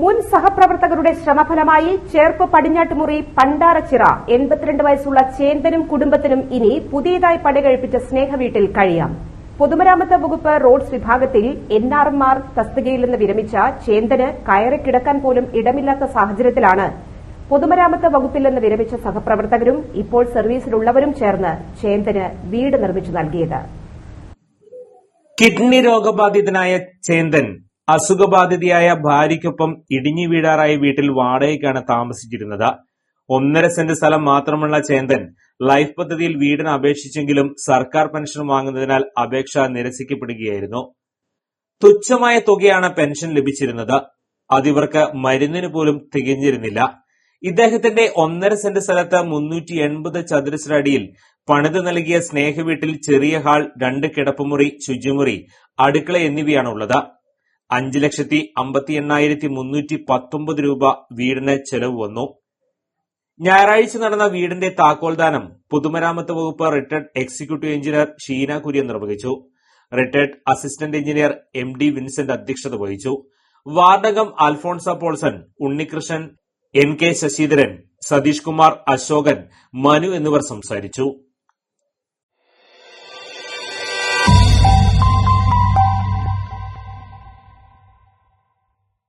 മുൻ സഹപ്രവർത്തകരുടെ ശ്രമഫലമായി ചേർപ്പ് പടിഞ്ഞാട്ടുമുറി പണ്ടാറച്ചിറ എൺപത്തിരണ്ട് വയസ്സുള്ള ചേന്തനും കുടുംബത്തിനും ഇനി പുതിയതായി പണികഴിപ്പിച്ച സ്നേഹവീട്ടിൽ കഴിയാം. പൊതുമരാമത്ത് വകുപ്പ് റോഡ്സ് വിഭാഗത്തിൽ എൻ ആർ തസ്തികയിൽ നിന്ന് വിരമിച്ച ചേന്തന് കയറി കിടക്കാൻ പോലും ഇടമില്ലാത്ത സാഹചര്യത്തിലാണ് പൊതുമരാമത്ത് വകുപ്പിൽ നിന്ന് വിരമിച്ച സഹപ്രവർത്തകരും ഇപ്പോൾ സർവീസിലുള്ളവരും ചേർന്ന് ചേന്തന് വീട് നിർമ്മിച്ചു നൽകിയത്. കിഡ്നി രോഗബാധിതനായ ചേന്തൻ അസുഖബാധിതയായ ഭാര്യയ്ക്കൊപ്പം ഇടിഞ്ഞു വീഴാറായി വീട്ടിൽ വാടകയ്ക്കാണ് താമസിച്ചിരുന്നത്. ഒന്നര സെന്റ് സ്ഥലം മാത്രമുള്ള ചേന്തൻ ലൈഫ് പദ്ധതിയിൽ വീടിന് അപേക്ഷിച്ചെങ്കിലും സർക്കാർ പെൻഷൻ വാങ്ങുന്നതിനാൽ അപേക്ഷ നിരസിക്കപ്പെടുകയായിരുന്നു. തുച്ഛമായ തുകയാണ് പെൻഷൻ ലഭിച്ചിരുന്നത്. അതിവർക്ക് മരുന്നിന് പോലും തികഞ്ഞിരുന്നില്ല. ഇദ്ദേഹത്തിന്റെ ഒന്നര സെന്റ് സ്ഥലത്ത് മുന്നൂറ്റി എൺപത് ചതുരശ്ര അടിയിൽ പണിത് നൽകിയ സ്നേഹവീട്ടിൽ ചെറിയ ഹാൾ രണ്ട് കിടപ്പുമുറി ശുചിമുറി അടുക്കള എന്നിവയാണുള്ളത്. അഞ്ച് ലക്ഷത്തി അമ്പത്തി എണ്ണായിരത്തി മുന്നൂറ്റി പത്തൊമ്പത് രൂപ വീടിന് ചെലവ് വന്നു. ഞായറാഴ്ച നടന്ന വീടിന്റെ താക്കോൽദാനം പൊതുമരാമത്ത് വകുപ്പ് retired executive engineer Sheena Kurian നിർവഹിച്ചു. Retired assistant engineer M D Vincent അധ്യക്ഷത വഹിച്ചു. വാർഡകം Alphonsa Paulson Unnikrishnan N K Sasidharan Satheesh Kumar Ashokan Manu എന്നിവർ സംസാരിച്ചു.